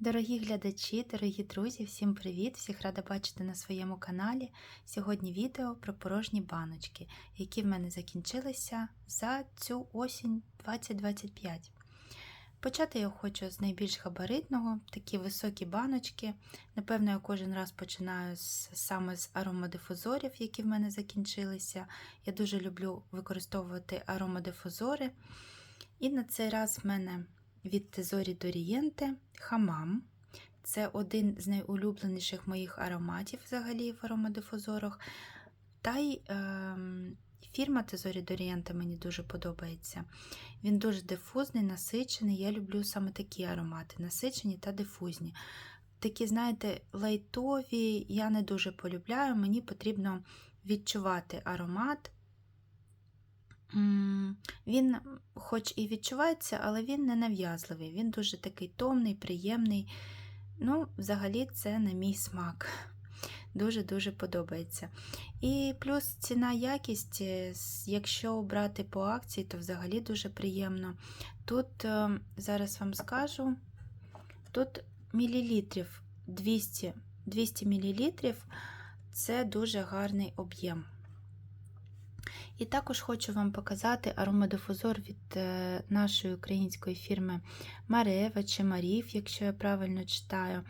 Дорогі глядачі, дорогі друзі, всім привіт! Всіх рада бачити на своєму каналі. Сьогодні відео про порожні баночки, які в мене закінчилися за цю осінь 2025. Почати я хочу з найбільш габаритного, такі високі баночки. Напевно, я кожен раз починаю з, саме з аромадифузорів, які в мене закінчилися. Я дуже люблю використовувати аромадифузори. І на цей раз в мене від Тезорі Дорієнте Хамам. Це один з найулюбленіших моїх ароматів взагалі в аромадифузорах. Та й е, фірма Тезорі Дорієнте мені дуже подобається. Він дуже дифузний, насичений. Я люблю саме такі аромати, насичені та дифузні. Такі, знаєте, лайтові я не дуже полюбляю, мені потрібно відчувати аромат. Він, хоч і відчувається, але він не нав'язливий. Він дуже такий томний, приємний. Ну, взагалі, це на мій смак. Дуже-дуже подобається. І плюс ціна якість, якщо брати по акції, то взагалі дуже приємно. Тут, е, зараз вам скажу, тут мілілітрів 200 200 мілілітрів це дуже гарний об'єм. І також хочу вам показати аромадифузор від е, нашої української фірми Марева чи Марів, якщо я правильно читаю.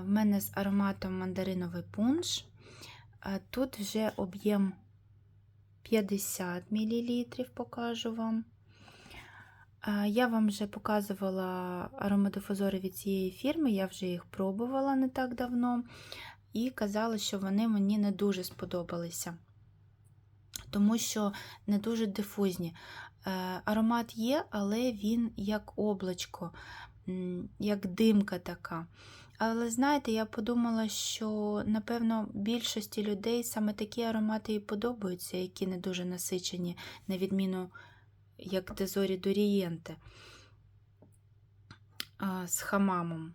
В мене з ароматом мандариновий пунш. Тут вже об'єм 50 мл, покажу вам. Я вам вже показувала аромадифузори від цієї фірми, я вже їх пробувала не так давно і казала, що вони мені не дуже сподобалися тому що не дуже дифузні. Е, аромат є, але він як облачко, як димка така. Але знаєте, я подумала, що, напевно, більшості людей саме такі аромати і подобаються, які не дуже насичені, на відміну, як Тезорі Дорієнте з хамамом,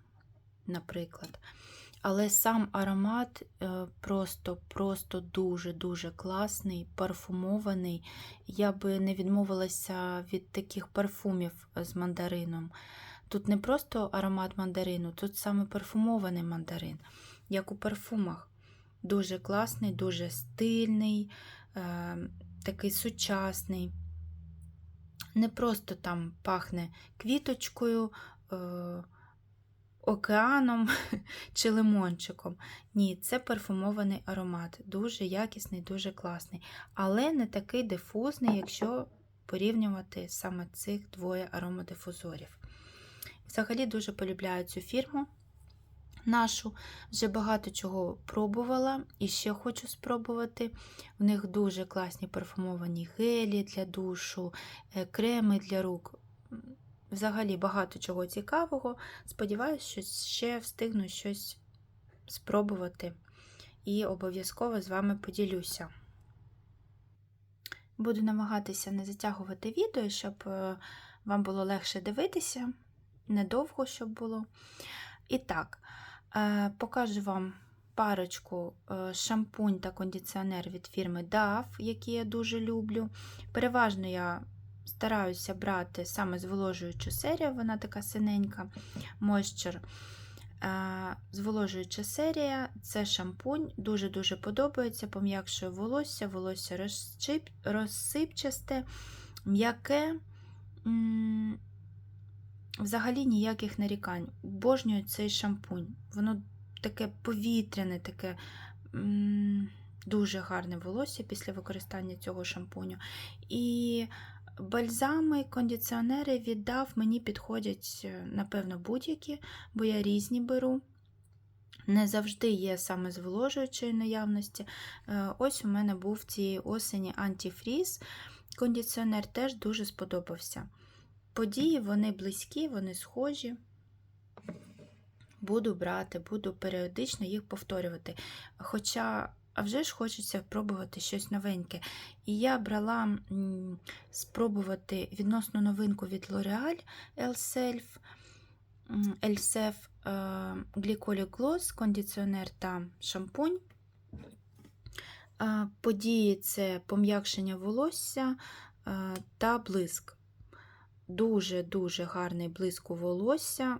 наприклад. Але сам аромат просто-просто дуже-дуже класний, парфумований. Я би не відмовилася від таких парфумів з мандарином. Тут не просто аромат мандарину, тут саме парфумований мандарин, як у парфумах. Дуже класний, дуже стильний, е, такий сучасний. Не просто там пахне квіточкою. Океаном чи лимончиком. Ні, це парфумований аромат, дуже якісний, дуже класний, але не такий дифузний, якщо порівнювати саме цих двоє аромадифузорів. Взагалі дуже полюбляю цю фірму. Нашу вже багато чого пробувала і ще хочу спробувати. У них дуже класні парфумовані гелі для душу, е, креми для рук. Взагалі багато чого цікавого. Сподіваюся, що ще встигну щось спробувати і обов'язково з вами поділюся. Буду намагатися не затягувати відео, щоб е, вам було легше дивитися, недовго щоб було. І так, е, покажу вам парочку е, шампунь та кондиціонер від фірми DAF, які я дуже люблю. Переважно я стараюся брати саме зволожуючу серію, вона така синенька Moisture. Е, зволожуюча серія це шампунь, дуже-дуже подобається, пом'якшує волосся, волосся розсип, розсипчасте, м'яке, взагалі ніяких нарікань. Обожнюю цей шампунь. Воно таке повітряне, таке дуже гарне волосся після використання цього шампуню. І Бальзами, кондиціонери віддав, мені підходять, е, напевно, будь-які, бо я різні беру. Не завжди є саме зволожуючої наявності. Е, ось у мене був цієї осені антифріз. Кондиціонер теж дуже сподобався. Події вони близькі, вони схожі. Буду брати, буду періодично їх повторювати. Хоча а вже ж хочеться спробувати щось новеньке. І я брала спробувати відносну новинку від L'Oreal Elself, Elsef Glycolic Gloss, кондиціонер та шампунь. Події це пом'якшення волосся та блиск. Дуже-дуже гарний блиск у волосся.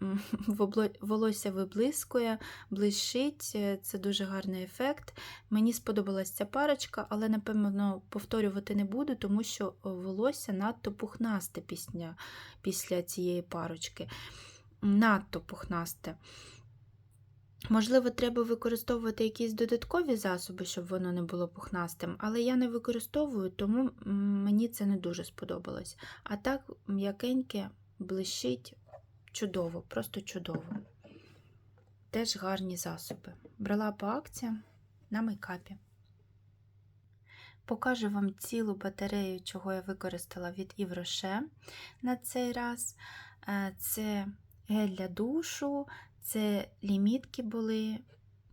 волосся виблискує, блищить, е, це дуже гарний ефект. Мені сподобалась ця парочка, але, напевно, повторювати не буду, тому що е, волосся надто пухнасте після, після цієї парочки. Надто пухнасте. Можливо, треба використовувати якісь додаткові засоби, щоб воно не було пухнастим, але я не використовую, тому мені це не дуже сподобалось. А так, м'якеньке, блищить чудово, просто чудово. Теж гарні засоби. Брала по акціям на мейкапі. Покажу вам цілу батарею, чого я використала від Івроше на цей раз. Е, Це гель для душу, це лімітки були.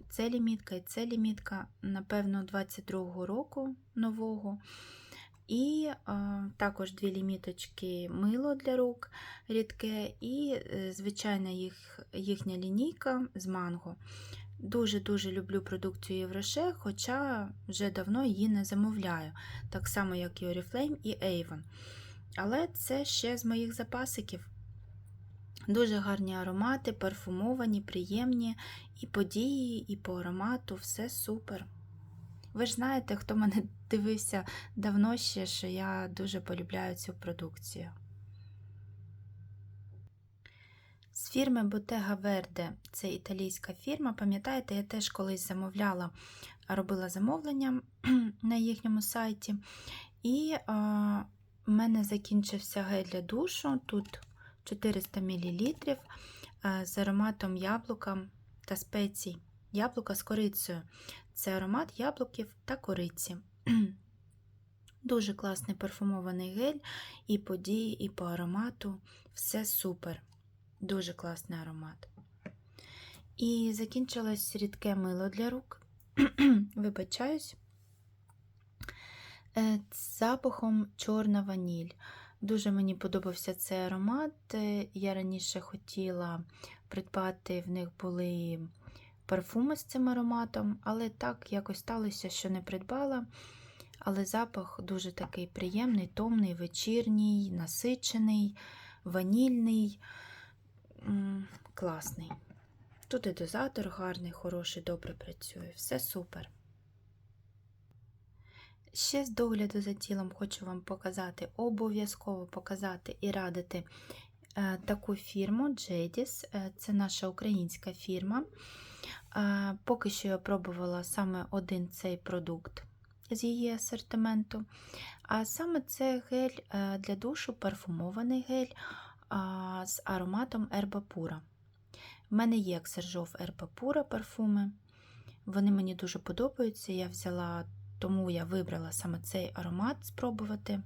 Це лімітка і це лімітка, напевно, 22-го року нового. І е, також дві ліміточки мило для рук рідке, і е, звичайна їх, їхня лінійка з манго. Дуже-дуже люблю продукцію Євроше, хоча вже давно її не замовляю, так само, як і Oriflame і Avon. Але це ще з моїх запасиків. Дуже гарні аромати, парфумовані, приємні, і по дії, і по аромату, все супер. Ви ж знаєте, хто мене дивився давно ще, що я дуже полюбляю цю продукцію. З фірми Bottega Verde, це італійська фірма, пам'ятаєте, я теж колись замовляла, робила замовлення на їхньому сайті. І а, в мене закінчився гель для душу. Тут 400 мл з ароматом яблука та спецій. Яблука з корицею. Це аромат яблуків та кориці. Дуже класний парфумований гель, і по дії, і по аромату. Все супер. Дуже класний аромат. І закінчилось рідке мило для рук. Вибачаюсь. Е, З запахом чорна ваніль. Дуже мені подобався цей аромат. Е, Я раніше хотіла придбати, в них були парфуми з цим ароматом, але так якось сталося, що не придбала. Але запах дуже такий приємний, томний, вечірній, насичений, ванільний, класний. Тут і дозатор гарний, хороший, добре працює. Все супер. Ще з догляду за тілом хочу вам показати, обов'язково показати і радити е, таку фірму Jedis. Е, Це наша українська фірма. Е, Поки що я пробувала саме один цей продукт з її асортименту. А саме це гель е, для душу, парфумований гель з ароматом Ерба Пура. В мене є Ксержов Ерба Пура парфуми. Вони мені дуже подобаються. Я взяла, тому я вибрала саме цей аромат спробувати.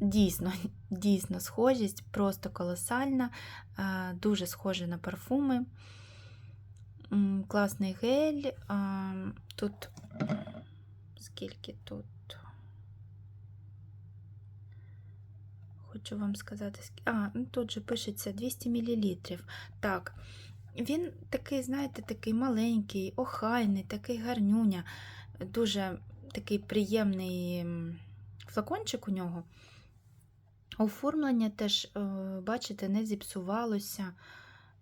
Дійсно, дійсно, схожість, просто колосальна, дуже схожа на парфуми. Класний гель. Тут скільки тут? Хочу вам сказати, а, ну тут же пишеться 200 мл. Так, він такий, знаєте, такий маленький, охайний, такий гарнюня, дуже такий приємний флакончик у нього. Оформлення теж, е, бачите, не зіпсувалося,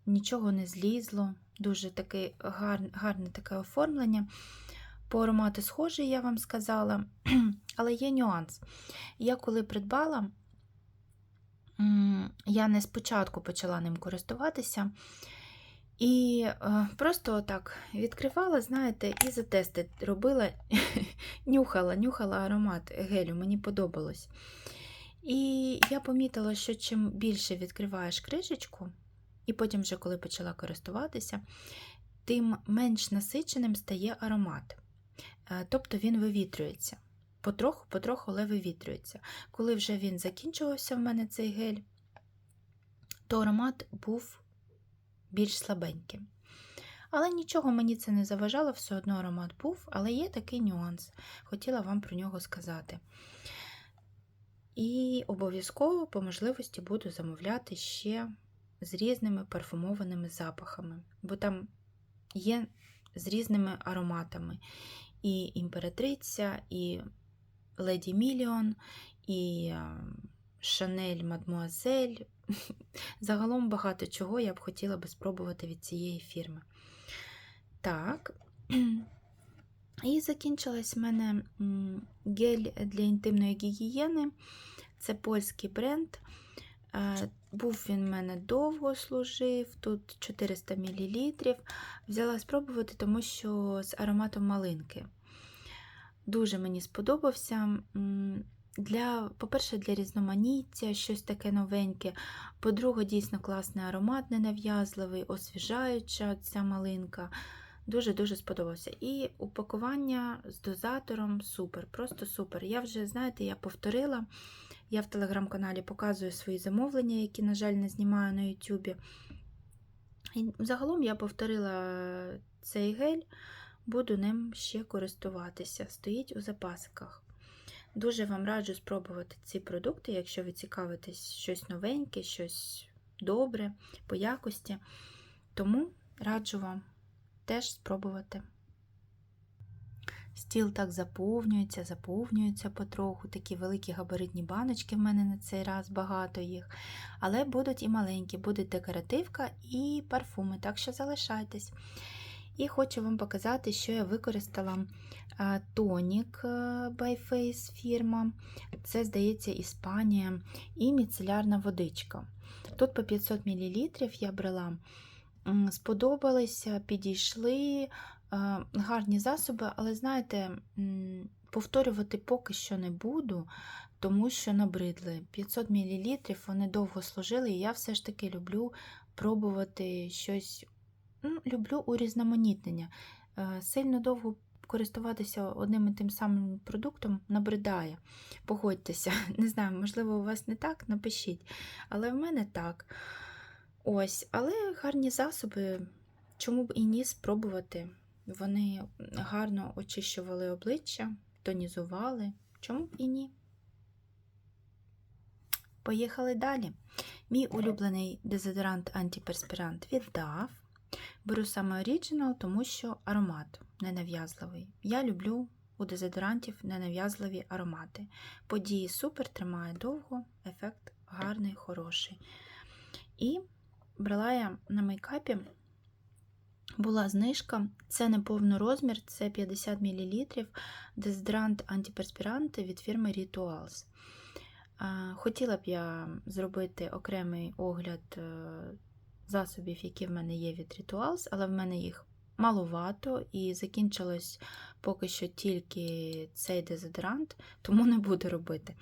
нічого не злізло. Дуже таке гар, гарне таке оформлення. По аромату схожий, я вам сказала, але є нюанс. Я коли придбала, я не спочатку почала ним користуватися. І е, просто так відкривала, знаєте, і за тести робила, нюхала, нюхала аромат гелю, мені подобалось. І я помітила, що чим більше відкриваєш кришечку, і потім, вже коли почала користуватися, тим менш насиченим стає аромат. Е, Тобто він вивітрюється. Потроху, потроху, але вивітрюється. Коли вже він закінчувався в мене цей гель, то аромат був більш слабеньким. Але нічого мені це не заважало, все одно аромат був, але є такий нюанс. Хотіла вам про нього сказати. І обов'язково по можливості буду замовляти ще з різними парфумованими запахами, бо там є з різними ароматами. І імператриця, і Леді Мільйон, і Шанель Мадмуазель. загалом багато чого я б хотіла би спробувати від цієї фірми. Так. І закінчилась в мене гель для інтимної гігієни. Це польський бренд. Був він в мене довго служив, тут 400 мл. Взяла спробувати, тому що з ароматом малинки. Дуже мені сподобався. Для, по-перше, для різноманіття, щось таке новеньке. По-друге, дійсно класний аромат, ненав'язливий, освіжаюча ця малинка. Дуже-дуже сподобався. І упакування з дозатором супер, просто супер. Я вже, знаєте, я повторила. Я в телеграм-каналі показую свої замовлення, які, на жаль, не знімаю на Ютубі. Загалом я повторила цей гель, буду ним ще користуватися. Стоїть у запасиках. Дуже вам раджу спробувати ці продукти, якщо ви цікавитесь щось новеньке, щось добре по якості. Тому раджу вам теж спробувати. Стіл так заповнюється, заповнюється потроху. Такі великі габаритні баночки в мене на цей раз багато їх. Але будуть і маленькі, буде декоративка і парфуми, так що залишайтесь. І хочу вам показати, що я використала тонік а, by Face фірма. Це, здається, Іспанія і міцелярна водичка. Тут по 500 мл я брала. Сподобалися, підійшли е, гарні засоби, але знаєте, повторювати поки що не буду, тому що набридли. 500 мл вони довго служили, і я все ж таки люблю пробувати щось. Ну, люблю урізноманітнення. Е, Сильно довго користуватися одним і тим самим продуктом набридає. Погодьтеся, не знаю, можливо, у вас не так, напишіть. Але в мене так. Ось, але гарні засоби, чому б і ні спробувати. Вони гарно очищували обличчя, тонізували. Чому б і ні? Поїхали далі. Мій улюблений дезодорант-антиперспірант віддав. Беру саме оріджинал, тому що аромат ненав'язливий. Я люблю у дезодорантів ненав'язливі аромати. Події супер, тримає довго, ефект гарний, хороший. І брала я на мейкапі, була знижка, це не повний розмір, це 50 мл дезодорант антиперспірант від фірми Rituals. Хотіла б я зробити окремий огляд е, засобів, які в мене є від Rituals, але в мене їх маловато і закінчилось поки що тільки цей дезодорант, тому не буду робити.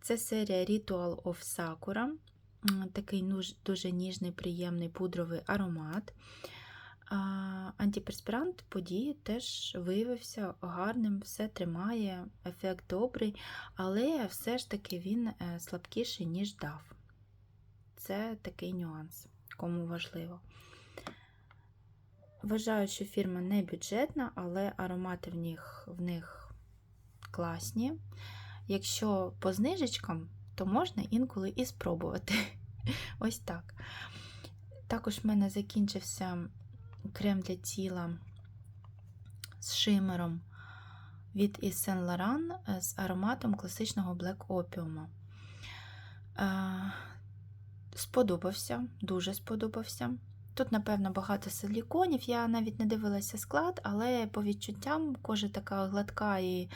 Це серія Ritual of Sakura. Такий дуже ніжний, приємний пудровий аромат. Антиперспірант події теж виявився гарним, все тримає, ефект добрий, але все ж таки він е, слабкіший, ніж дав. Це такий нюанс, кому важливо. Вважаю, що фірма не бюджетна, але аромати в них, в них класні. Якщо по знижечкам, то можна інколи і спробувати. Ось так. Також в мене закінчився крем для тіла з шимером від Yves Saint Laurent з ароматом класичного Black Opium. Е, Сподобався, дуже сподобався. Тут, напевно, багато силіконів, я навіть не дивилася склад, але по відчуттям кожа така гладка і,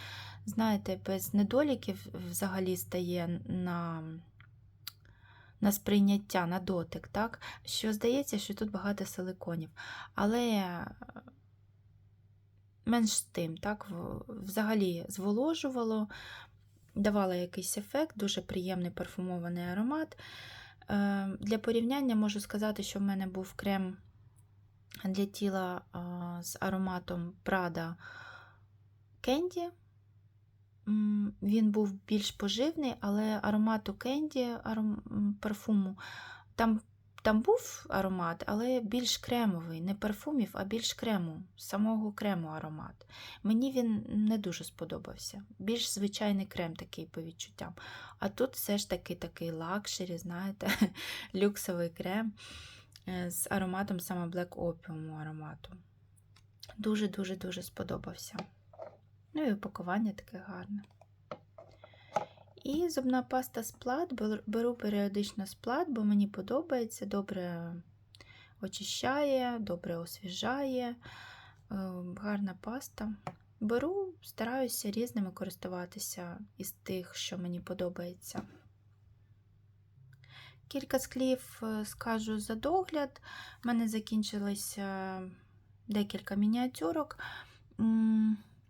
знаєте, без недоліків взагалі стає на на сприйняття, на дотик, так? що здається, що тут багато силиконів. Але менш з тим, так, взагалі зволожувало, давало якийсь ефект, дуже приємний парфумований аромат. Для порівняння можу сказати, що в мене був крем для тіла з ароматом Prada Candy. Він був більш поживний, але аромату кенді аром... парфуму там там був аромат, але більш кремовий, не парфумів, а більш крему, самого крему аромат. Мені він не дуже сподобався. Більш звичайний крем такий по відчуттям. А тут все ж таки такий лакшері, знаєте, люксовий крем з ароматом саме Black Opium аромату. Дуже-дуже-дуже сподобався. Ну і упакування таке гарне. І зубна паста сплат. Беру періодично сплат, бо мені подобається, добре очищає, добре освіжає, е, гарна паста. Беру, стараюся різними користуватися із тих, що мені подобається. Кілька слів е, скажу за догляд. У мене закінчилося декілька мініатюрок.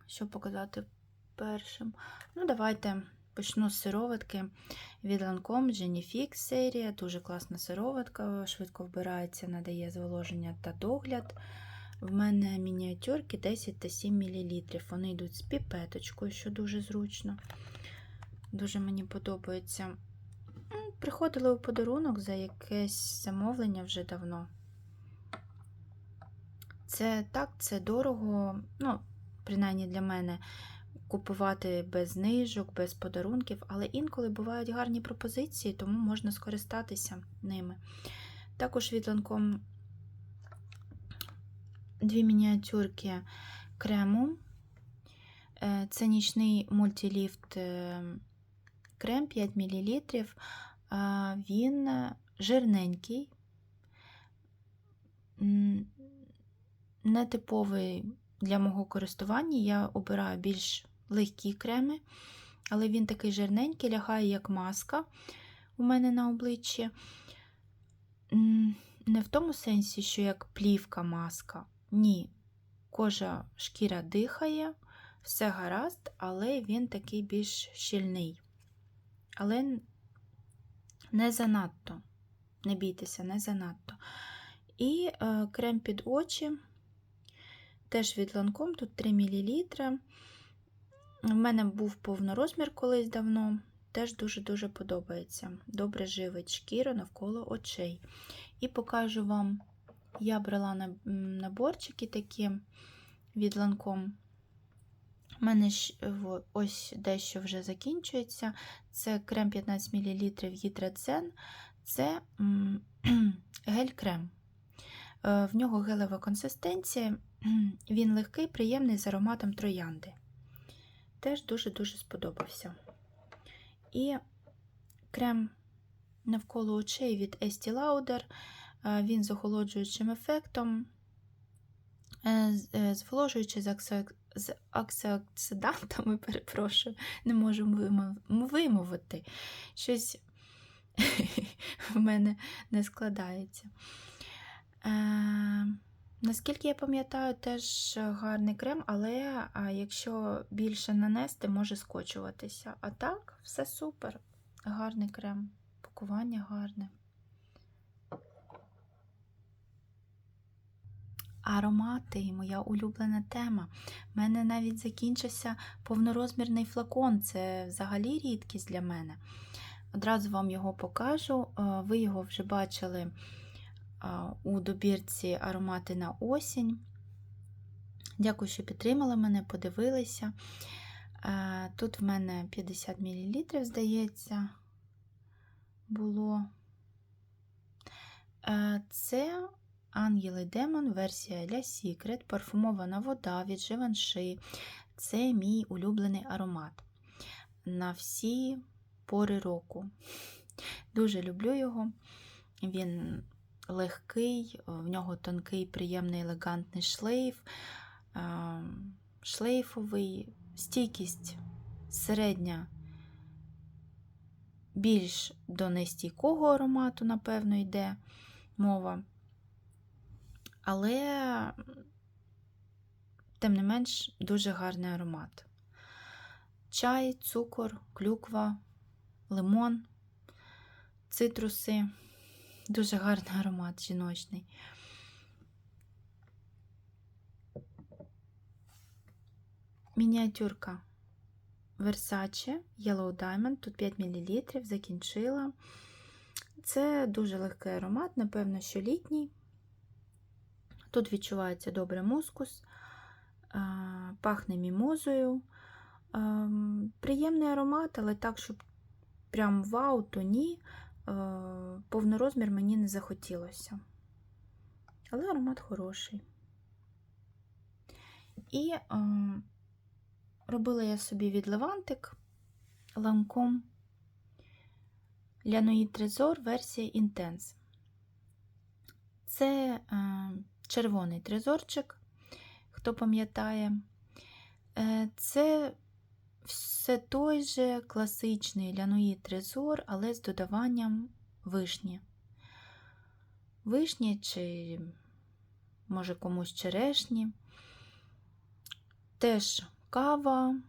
Що показати першим? Ну, давайте почну з сироватки від Lancome Genifix серія. Дуже класна сироватка, швидко вбирається, надає зволоження та догляд. В мене мініатюрки 10 та 7 мл. Вони йдуть з піпеточкою, що дуже зручно. Дуже мені подобається. Приходили у подарунок за якесь замовлення вже давно. Це так, це дорого, ну, принаймні для мене, купувати без знижок, без подарунків, але інколи бувають гарні пропозиції, тому можна скористатися ними. Також від Lancome дві мініатюрки крему. Е, Це нічний мультиліфт е, крем 5 мл. Він жирненький, нетиповий для мого користування. Я обираю більш легкі креми, але він такий жирненький, лягає як маска у мене на обличчі. Не в тому сенсі, що як плівка маска. Ні. Кожа шкіра дихає, все гаразд, але він такий більш щільний. Але не занадто. Не бійтеся, не занадто. І е, крем під очі. Теж від Lancome, тут 3 мл. У мене був повнорозмір колись давно. Теж дуже-дуже подобається. Добре живить шкіру навколо очей. І покажу вам, я брала наборчики такі від Lancome. У мене ж, ось дещо вже закінчується. Це крем 15 мл Гідратзен. Це гель-крем. Е, В нього гелева консистенція. Він легкий, приємний з ароматом троянди. Теж дуже-дуже сподобався. І крем навколо очей від Estee Lauder. Е, Він з охолоджуючим ефектом, е, зволожуючи з аксо- з оксиоксидантами, перепрошую, не можу вимовити. Щось в мене не складається. Е, Наскільки я пам'ятаю, теж гарний крем, але якщо більше нанести, може скочуватися. А так, все супер. Гарний крем, пакування гарне. Аромати моя улюблена тема. У мене навіть закінчився повнорозмірний флакон. Це взагалі рідкість для мене. Одразу вам його покажу. Е, Ви його вже бачили у добірці аромати на осінь. Дякую, що підтримали мене, подивилися. Тут в мене 50 мл, здається, було. Це Ангел Демон, версія La Secret, парфумована вода від Givenchy. Це мій улюблений аромат на всі пори року. Дуже люблю його. Він легкий, в нього тонкий, приємний, елегантний шлейф, е, шлейфовий, стійкість середня, більш до нестійкого аромату, напевно, йде мова. Але, тим не менш, дуже гарний аромат. Чай, цукор, клюква, лимон, цитруси. Дуже гарний аромат жіночний. Мініатюрка Versace Yellow Diamond, тут 5 мл, закінчила. Це дуже легкий аромат, напевно, що літній. Тут відчувається добре мускус, пахне мімозою. Приємний аромат, але так, щоб прям вау, то ні. Е, Повнорозмір мені не захотілося. Але аромат хороший. І е, робила я собі від левантик ланком Ляноїд Трезор версія Intense. Це е, червоний трезорчик, хто пам'ятає. Це все той же класичний ляноїд трезор, але з додаванням вишні. Вишні чи, може, комусь черешні. Теж кава,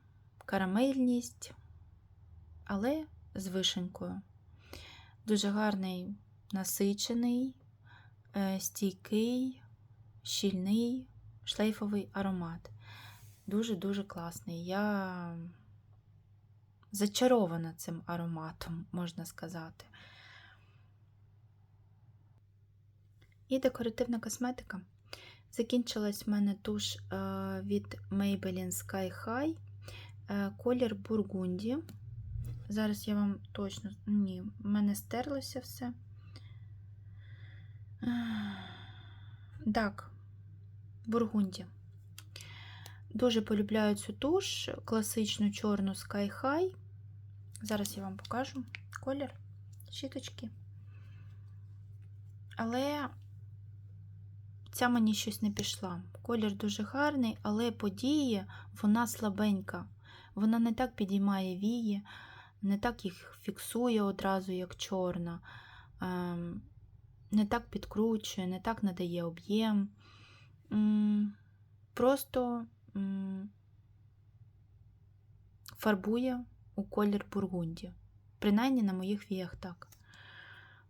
карамельність, але з вишенькою. Дуже гарний, насичений, е, стійкий, щільний, шлейфовий аромат. Дуже-дуже класний. Я зачарована цим ароматом, можна сказати. І декоративна косметика. Закінчилась в мене туш е, від Maybelline Sky High, е, колір Бургунді. Зараз я вам точно. Ні, в мене стерлося все. Так, Бургунді. Дуже полюбляю цю туш, класичну чорну Sky High. Зараз я вам покажу колір щіточки. Але ця мені щось не пішла. Колір дуже гарний, але події вона слабенька. Вона не так підіймає вії, не так їх фіксує одразу, як чорна, ем, не так підкручує, не так надає об'єм. Просто фарбує у колір бургунді. Принаймні на моїх віях так.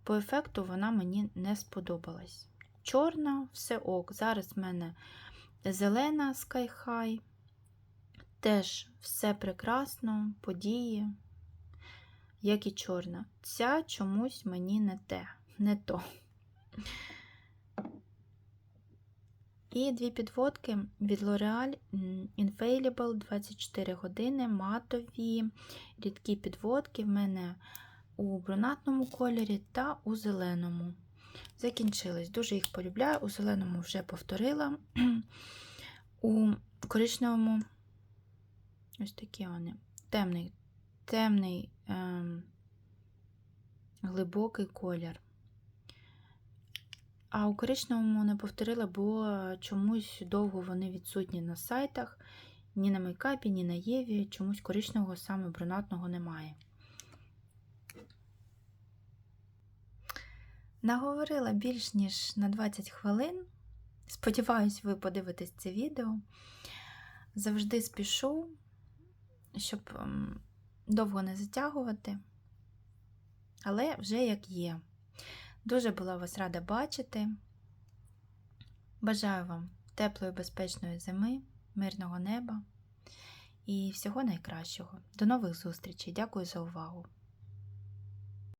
По ефекту вона мені не сподобалась. Чорна, все ок. Зараз в мене зелена High. Теж все прекрасно, події, як і чорна. Ця чомусь мені не те, не то. І дві підводки від L'Oreal Infallible 24 години, матові, рідкі підводки в мене у брунатному кольорі та у зеленому. Закінчились. Дуже їх полюбляю. У зеленому вже повторила. У коричневому ось такі вони. Темний, темний, ем, глибокий колір. А у коричневому не повторила, бо чомусь довго вони відсутні на сайтах. Ні на мейкапі, ні на Єві. Чомусь коричневого саме брунатного немає. Наговорила більш ніж на 20 хвилин. Сподіваюсь, ви подивитесь це відео. Завжди спішу, щоб ем, довго не затягувати. Але вже як є. Дуже була вас рада бачити. Бажаю вам теплої, безпечної зими, мирного неба і всього найкращого. До нових зустрічей. Дякую за увагу!